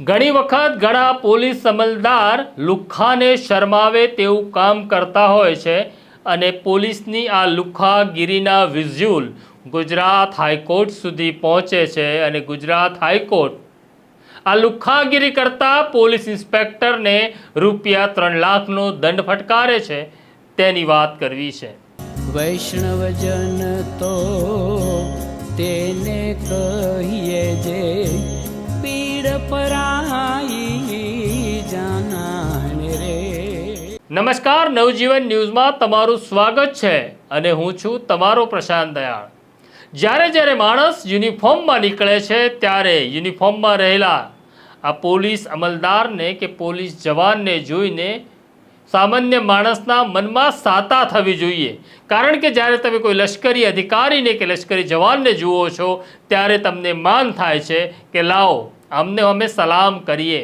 ઘણી વખત ઘણા પોલીસ અમલદાર લુખ્ખાને શરમાવે તેવું કામ કરતા હોય છે અને પોલીસની આ લુખ્ખાગીરીના વિઝ્યુઅલ ગુજરાત હાઈકોર્ટ સુધી પહોંચે છે અને ગુજરાત હાઈકોર્ટ આ લુખ્ખાગીરી કરતા પોલીસ ઇન્સ્પેક્ટરને રૂપિયા ત્રણ લાખનો દંડ ફટકારે છે. તેની વાત કરવી છે. વૈષ્ણવજન તો તેને કહીએ જે નમસ્કાર, નવજીવન ન્યૂઝમાં તમારું સ્વાગત છે અને હું છું તમારો પ્રશાંત દયાળ. જ્યારે જ્યારે માણસ યુનિફોર્મમાં નીકળે છે, ત્યારે યુનિફોર્મમાં રહેલા આ પોલીસ અમલદારને કે પોલીસ જવાનને જોઈને સામાન્ય માણસના મનમાં સાતા થવી જોઈએ. કારણ કે જ્યારે તમે કોઈ લશ્કરી અધિકારીને કે લશ્કરી જવાનને જુઓ છો, ત્યારે તમને માન થાય છે કે લાવો આમને અમે સલામ કરીએ.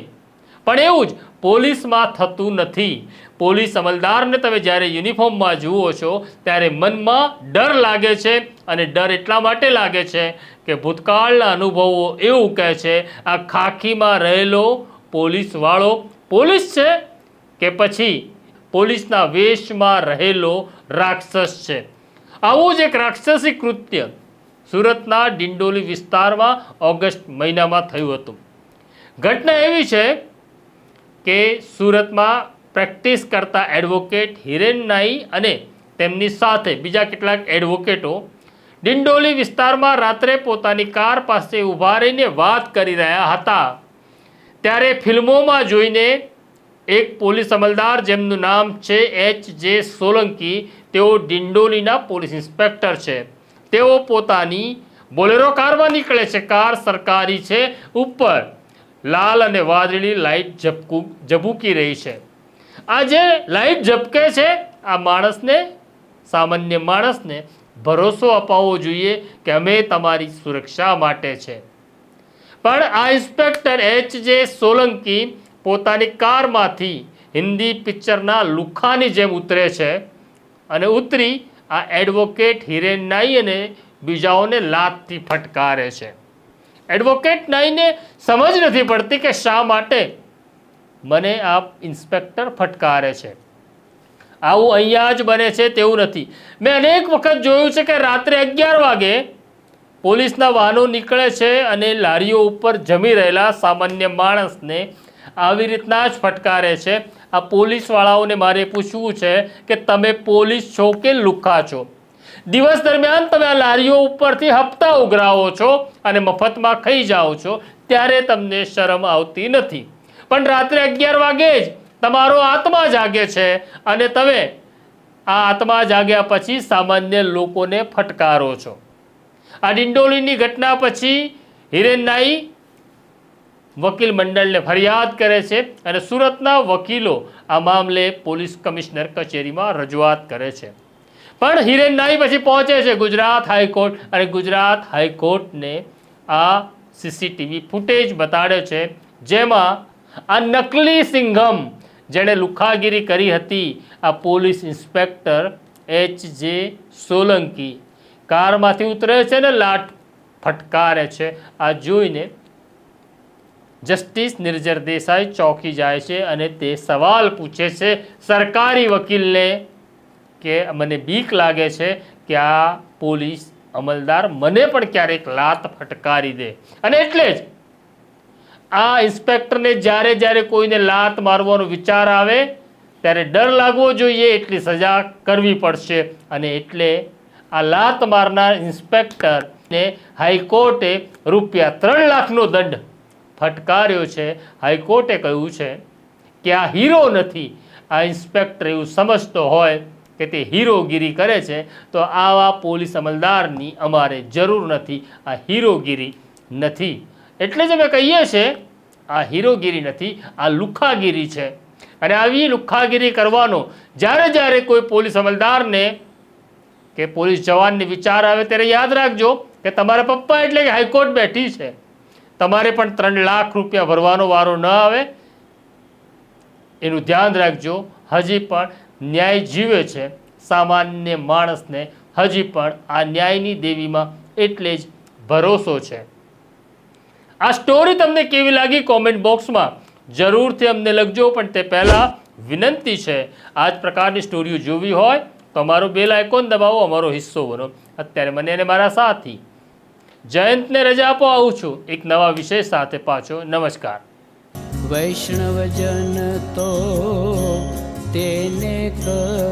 પણ એવું જ પોલીસમાં થતું નથી. પોલીસ અમલદારને તમે જ્યારે યુનિફોર્મમાં જુઓ છો, ત્યારે મનમાં ડર લાગે છે અને ડર એટલા માટે લાગે છે કે ભૂતકાળના અનુભવો એવું કહે છે, આ ખાખીમાં રહેલો પોલીસવાળો પોલીસ છે કે પછી પોલીસના વેશમાં રહેલો રાક્ષસ છે? આવું જ એક રાક્ષસી કૃત્ય સુરતના ડિંડોલી વિસ્તારમાં ઓગસ્ટ મહિનામાં થયું હતું. ઘટના એવી છે કે સુરતમાં પ્રેક્ટિસ કરતા એડવોકેટ હિરેન નાઈ અને તેમની સાથે બીજા કેટલાક એડવોકેટો ડિંડોલી વિસ્તારમાં રાત્રે પોતાની કાર પાસે ઊભા રહીને વાત કરી રહ્યા હતા. ત્યારે ફિલ્મોમાં જોઈને એક પોલીસ અમલદાર જેમનું નામ છે એચ જે સોલંકી, તેઓ ડિંડોલીના પોલીસ ઇન્સ્પેક્ટર છે. તેઓ પોતાની બોલેરો કારમાં નીકળે છે. કાર સરકારી છે. ઉપર લાલ અને વાદળી લાઇટ ઝબકુ ઝબૂકી રહી છે. આ જે લાઇટ ઝબકે છે, આ માણસને, સામાન્ય માણસને ભરોસો અપાવવો જોઈએ કે અમે તમારી સુરક્ષા માટે છે. પણ આ ઇન્સ્પેક્ટર એચ જે સોલંકી પોતાની કારમાંથી હિન્દી પિક્ચરના લુખાની જેમ ઉતરે છે અને ઉતરી આ એડવોકેટ હિરેન નાઈ અને બીજાઓને લાતથી ફટકારે છે. એડવોકેટ નાઈને સમજ નથી પડતી કે શા માટે મને આ ઇન્સ્પેક્ટર ફટકારે છે. આવું અહીંયા જ બને છે તેવું નથી. મેં અનેક વખત જોયું છે કે રાત્રે અગિયાર વાગે પોલીસના વાહનો નીકળે છે અને લારીઓ ઉપર જમી રહેલા સામાન્ય માણસને આવી રીતના જ ફટકારે છે. આ પોલીસવાળાઓને મારે પૂછવું છે કે તમે પોલીસ છો કે લુખ્ખા છો? દિવસ દરમિયાન તમે આ લારીઓ ઉપરથી હપ્તા ઉઘરાવો છો અને મફતમાં ખાઈ જાઓ છો, ત્યારે તમને શરમ આવતી નથી. પણ રાત્રે અગિયાર વાગે જ તમારો આત્મા જાગે છે અને તમે આ આત્મા જાગ્યા પછી સામાન્ય લોકોને ફટકારો છો. આ ડિંડોલીની ઘટના પછી હિરેનનાઈ વકીલ મંડળને ફરિયાદ કરે છે અને સુરતના વકીલો આ મામલે પોલીસ કમિશનર કચેરીમાં રજૂઆત કરે છે. પણ હિરેન નાઈ પછી પહોંચે છે ગુજરાત હાઈકોર્ટ. અને ગુજરાત હાઈકોર્ટને આ સીસીટીવી ફૂટેજ બતાડે છે, જેમાં આ નકલી સિંઘમ જેણે લુખાગીરી કરી હતી, આ પોલીસ ઇન્સ્પેક્ટર એચ જે સોલંકી કારમાંથી ઉતરે છે ને લાટ ફટકારે છે. આ જોઈને જસ્ટિસ નિર્જર દેસાઈ ચોંકી જાય છે અને તે સવાલ પૂછે છે, સરકારી વકીલને કે મને બીક લાગે છે કે આ પોલીસ અમલદાર મને પણ ક્યારેક લાત ફટકારી દે. અને એટલે જ આ ઇન્સ્પેક્ટરને જ્યારે જ્યારે કોઈને લાત મારવાનો વિચાર આવે, ત્યારે ડર લાગવો જોઈએ, એટલી સજા કરવી પડશે. અને એટલે આ લાત મારનાર ઇન્સ્પેક્ટરને હાઈકોર્ટે રૂપિયા ત્રણ લાખનો દંડ ફટકાર્યો છે. હાઈકોર્ટે કહ્યું છે કે આ હીરો નથી. આ ઇન્સ્પેક્ટર એવું સમજતો હોય કે તે હીરોગીરી કરે છે, તો આવા પોલીસ અમલદારની અમારે જરૂર નથી. આ હીરોગીરી નથી. એટલે જ અમે કહીએ છીએ, આ હીરોગીરી નથી, આ લુખ્ખાગીરી છે. અને આવી લુખ્ખાગીરી કરવાનો, જ્યારે જ્યારે કોઈ પોલીસ અમલદારને કે પોલીસ જવાનને વિચાર આવે ત્યારે યાદ રાખજો કે તમારા પપ્પા એટલે કે હાઈકોર્ટ બેઠી છે. તમારે પણ ત્રણ લાખ રૂપિયા ભરવાનો વારો ન આવે. એનું ધ્યાન રાખજો. હજી પણ ન્યાય જીવે છે. સામાન્ય માણસને હજી પણ આ ન્યાયની દેવીમાં એટલે જ ભરોસો છે. આ સ્ટોરી તમને કેવી લાગી કોમેન્ટ બોક્સમાં જરૂરથી અમને લખજો, પણ તે પહેલાં વિનંતી છે, આ જ પ્રકારની સ્ટોરીઓ જોવી હોય તો અમારો બેલ આઇકોન દબાવો, અમારો હિસ્સો બનો. અત્યારે મને અને મારા સાથી જયંતને રજા આપો, આવું છું. એક નવા વિષય સાથે પાછો. નમસ્કાર. વૈષ્ણવજન તો તેને કહીએ જે